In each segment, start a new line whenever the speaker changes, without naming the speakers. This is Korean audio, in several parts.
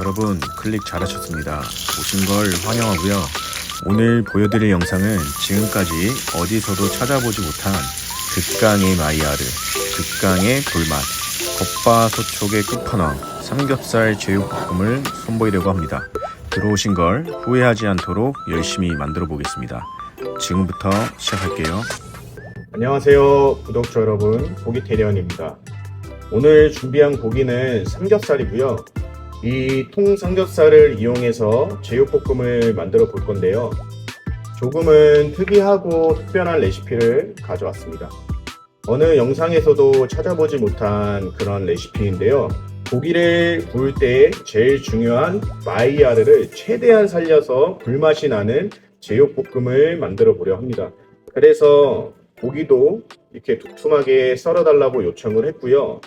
여러분 클릭 잘하셨습니다. 오신 걸 환영하고요. 오늘 보여드릴 영상은 지금까지 어디서도 찾아보지 못한 극강의 마이야르, 극강의 불맛, 겉바소촉의 끝판왕, 삼겹살 제육볶음을 선보이려고 합니다. 들어오신 걸 후회하지 않도록 열심히 만들어 보겠습니다. 지금부터 시작할게요.
안녕하세요 구독자 여러분 고기테리언입니다 오늘 준비한 고기는 삼겹살이고요 이 통 삼겹살을 이용해서 제육볶음을 만들어 볼 건데요. 조금은 특이하고 특별한 레시피를 가져왔습니다. 어느 영상에서도 찾아보지 못한 그런 레시피인데요. 고기를 구울 때 제일 중요한 마이야르를 최대한 살려서 불맛이 나는 제육볶음을 만들어 보려 합니다. 그래서 고기도 이렇게 두툼하게 썰어 달라고 요청을 했고요.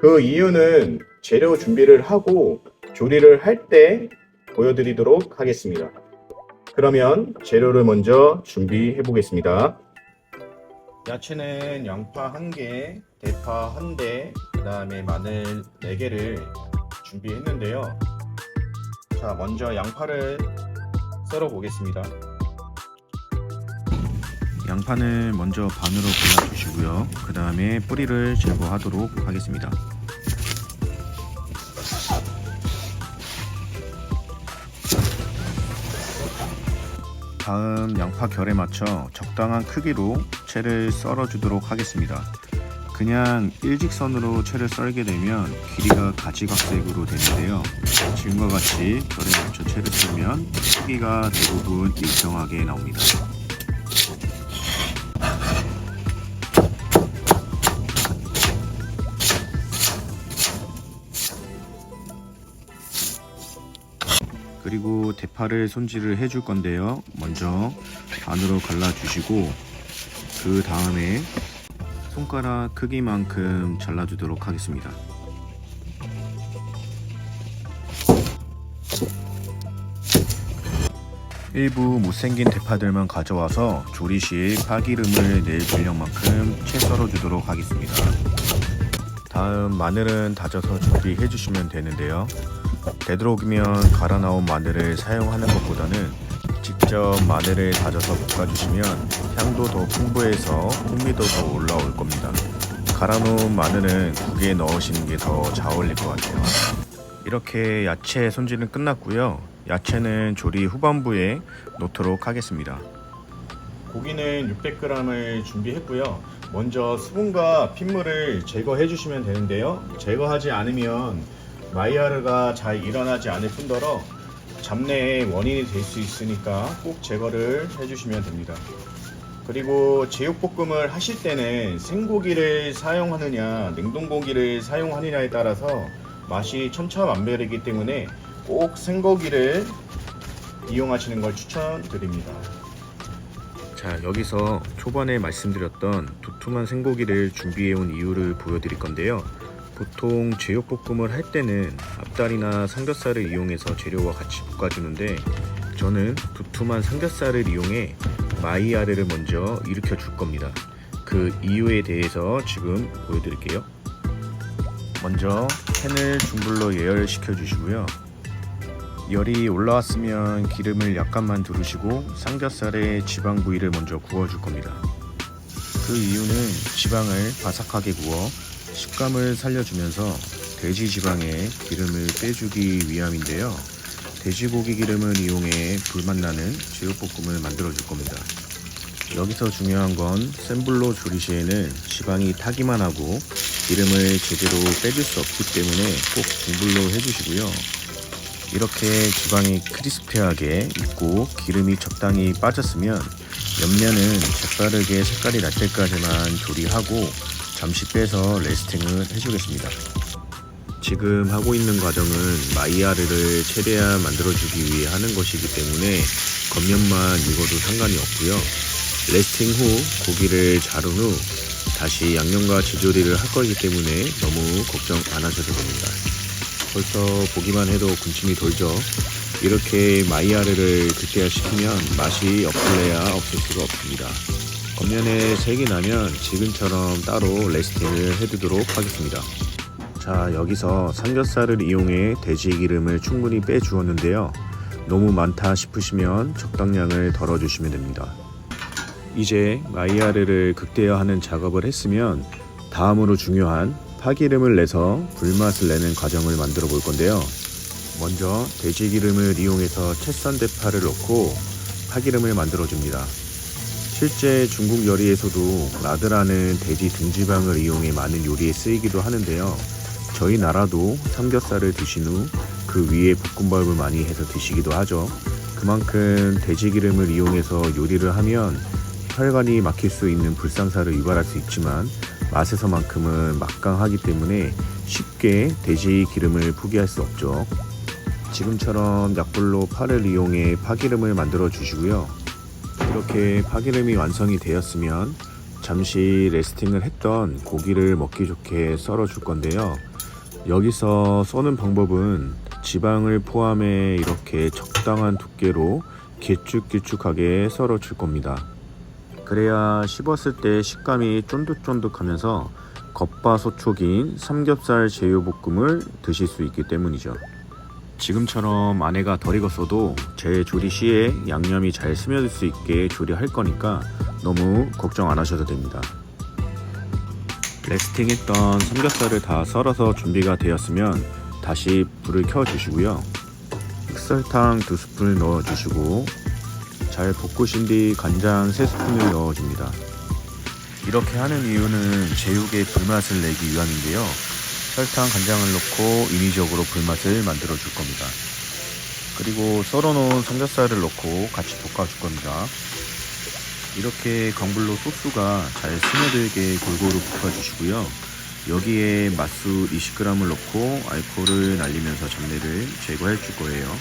그 이유는 재료 준비를 하고 조리를 할 때 보여드리도록 하겠습니다. 그러면 재료를 먼저 준비해 보겠습니다. 야채는 양파 1개, 대파 1대, 그 다음에 마늘 4개를 준비했는데요. 자, 먼저 양파를 썰어 보겠습니다.
양파는 먼저 반으로 골라주시고요. 그 다음에 뿌리를 제거하도록 하겠습니다. 다음 양파 결에 맞춰 적당한 크기로 채를 썰어 주도록 하겠습니다. 그냥 일직선으로 채를 썰게 되면 길이가 가지각색으로 되는데요. 지금과 같이 결에 맞춰 채를 썰면 크기가 대부분 일정하게 나옵니다. 그리고 대파를 손질을 해줄 건데요. 먼저 반으로 갈라주시고 그 다음에 손가락 크기만큼 잘라주도록 하겠습니다. 일부 못생긴 대파들만 가져와서 조리 시 파기름을 낼 분량만큼 채 썰어주도록 하겠습니다. 다음 마늘은 다져서 준비해 주시면 되는데요. 되도록이면 갈아 나온 마늘을 사용하는 것보다는 직접 마늘을 다져서 볶아주시면 향도 더 풍부해서 풍미도 더 올라올 겁니다. 갈아 놓은 마늘은 국에 넣으시는 게 더 잘 어울릴 것 같아요. 이렇게 야채 손질은 끝났고요. 야채는 조리 후반부에 놓도록 하겠습니다.
고기는 600g을 준비했고요. 먼저 수분과 핏물을 제거해 주시면 되는데요. 제거하지 않으면 마이야르가 잘 일어나지 않을 뿐더러 잡내의 원인이 될 수 있으니까 꼭 제거를 해 주시면 됩니다. 그리고 제육볶음을 하실 때는 생고기를 사용하느냐 냉동고기를 사용하느냐에 따라서 맛이 천차만별이기 때문에 꼭 생고기를 이용하시는 걸 추천드립니다.
자 여기서 초반에 말씀드렸던 두툼한 생고기를 준비해 온 이유를 보여드릴 건데요 보통 제육볶음을 할 때는 앞다리나 삼겹살을 이용해서 재료와 같이 볶아주는데 저는 두툼한 삼겹살을 이용해 마이야르를 먼저 일으켜 줄 겁니다. 그 이유에 대해서 지금 보여드릴게요. 먼저 팬을 중불로 예열시켜 주시고요. 열이 올라왔으면 기름을 약간만 두르시고 삼겹살의 지방 부위를 먼저 구워 줄 겁니다. 그 이유는 지방을 바삭하게 구워 식감을 살려주면서 돼지 지방의 기름을 빼주기 위함인데요. 돼지고기 기름을 이용해 불맛 나는 제육볶음을 만들어 줄 겁니다. 여기서 중요한 건 센 불로 조리 시에는 지방이 타기만 하고 기름을 제대로 빼줄 수 없기 때문에 꼭 중불로 해주시고요. 이렇게 지방이 크리스피하게 익고 기름이 적당히 빠졌으면 옆면은 재빠르게 색깔이 날 때까지만 조리하고 잠시 빼서 레스팅을 해주겠습니다. 지금 하고 있는 과정은 마이야르를 최대한 만들어주기 위해 하는 것이기 때문에 겉면만 익어도 상관이 없고요. 레스팅 후 고기를 자른 후 다시 양념과 재조리를 할 거기 때문에 너무 걱정 안 하셔도 됩니다. 벌써 보기만 해도 군침이 돌죠. 이렇게 마이야르를 극대화시키면 맛이 없을래야 없을 수가 없습니다. 겉면에 색이 나면 지금처럼 따로 레스팅을 해두도록 하겠습니다. 자 여기서 삼겹살을 이용해 돼지 기름을 충분히 빼 주었는데요. 너무 많다 싶으시면 적당량을 덜어 주시면 됩니다. 이제 마이야르를 극대화하는 작업을 했으면 다음으로 중요한 파기름을 내서 불맛을 내는 과정을 만들어 볼 건데요. 먼저 돼지 기름을 이용해서 채썬 대파를 넣고 파기름을 만들어 줍니다 실제 중국 요리에서도 라드라는 돼지 등지방을 이용해 많은 요리에 쓰이기도 하는데요. 저희 나라도 삼겹살을 드신 후 그 위에 볶음밥을 많이 해서 드시기도 하죠. 그만큼 돼지 기름을 이용해서 요리를 하면 혈관이 막힐 수 있는 불상사를 유발할 수 있지만 맛에서만큼은 막강하기 때문에 쉽게 돼지 기름을 포기할 수 없죠. 지금처럼 약불로 파를 이용해 파기름을 만들어 주시고요. 이렇게 파기름이 완성이 되었으면 잠시 레스팅을 했던 고기를 먹기 좋게 썰어 줄 건데요. 여기서 써는 방법은 지방을 포함해 이렇게 적당한 두께로 길쭉길쭉하게 썰어 줄 겁니다. 그래야 씹었을 때 식감이 쫀득쫀득하면서 겉바소촉인 삼겹살 제육볶음을 드실 수 있기 때문이죠. 지금처럼 안에가 덜 익었어도 제 조리 시에 양념이 잘 스며들 수 있게 조리할 거니까 너무 걱정 안 하셔도 됩니다. 레스팅했던 삼겹살을 다 썰어서 준비가 되었으면 다시 불을 켜 주시고요. 흑설탕 두 스푼을 넣어 주시고 잘 볶으신 뒤 간장 세 스푼을 넣어 줍니다. 이렇게 하는 이유는 제육의 불맛을 내기 위함인데요. 설탕, 간장을 넣고 인위적으로 불맛을 만들어 줄 겁니다. 그리고 썰어놓은 삼겹살을 넣고 같이 볶아 줄 겁니다. 이렇게 강불로 소스가 잘 스며들게 골고루 볶아주시고요. 여기에 맛술 20g을 넣고 알코올을 날리면서 잡내를 제거해 줄 거예요.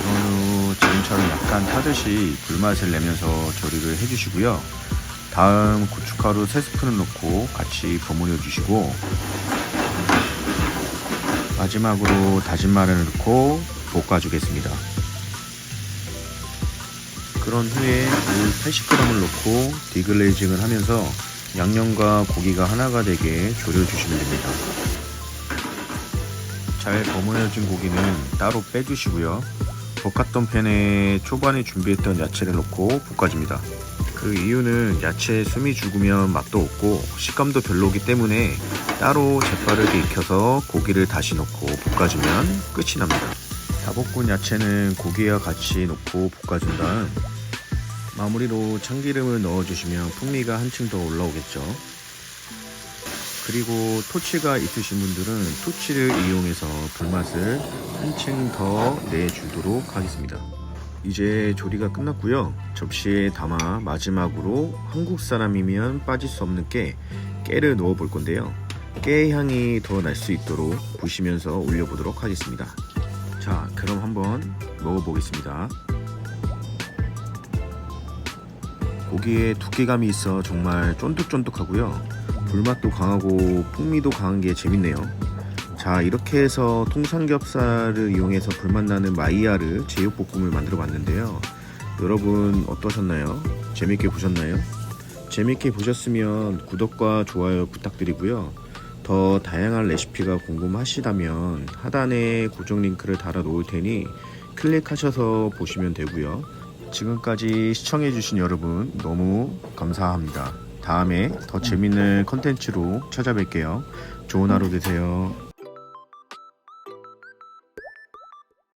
그런 후 지금처럼 약간 타듯이 불맛을 내면서 조리를 해주시고요. 다음 고춧가루 3스푼을 넣고 같이 버무려 주시고 마지막으로 다진 마늘을 넣고 볶아주겠습니다. 그런 후에 물 80g을 넣고 디글레이징을 하면서 양념과 고기가 하나가 되게 졸여주시면 됩니다. 잘 버무려진 고기는 따로 빼주시고요. 볶았던 팬에 초반에 준비했던 야채를 넣고 볶아줍니다. 그 이유는 야채에 숨이 죽으면 맛도 없고 식감도 별로기 때문에 따로 재빠르게 익혀서 고기를 다시 넣고 볶아주면 끝이 납니다. 다 볶은 야채는 고기와 같이 넣고 볶아준 다음 마무리로 참기름을 넣어주시면 풍미가 한층 더 올라오겠죠. 그리고 토치가 있으신 분들은 토치를 이용해서 불맛을 한층 더 내주도록 하겠습니다. 이제 조리가 끝났고요. 접시에 담아 마지막으로 한국 사람이면 빠질 수 없는 깨, 깨를 넣어 볼 건데요. 깨 향이 더 날 수 있도록 부시면서 올려보도록 하겠습니다. 자, 그럼 한번 먹어보겠습니다. 고기에 두께감이 있어 정말 쫀득쫀득하고요. 불맛도 강하고 풍미도 강한 게 재밌네요. 자 이렇게 해서 통삼겹살을 이용해서 불맛 나는 마이야르 제육볶음을 만들어 봤는데요. 여러분 어떠셨나요? 재밌게 보셨나요? 재밌게 보셨으면 구독과 좋아요 부탁드리고요. 더 다양한 레시피가 궁금하시다면 하단에 고정 링크를 달아 놓을 테니 클릭하셔서 보시면 되고요. 지금까지 시청해주신 여러분 너무 감사합니다. 다음에 더 재밌는 컨텐츠로 찾아뵐게요. 좋은 하루 되세요.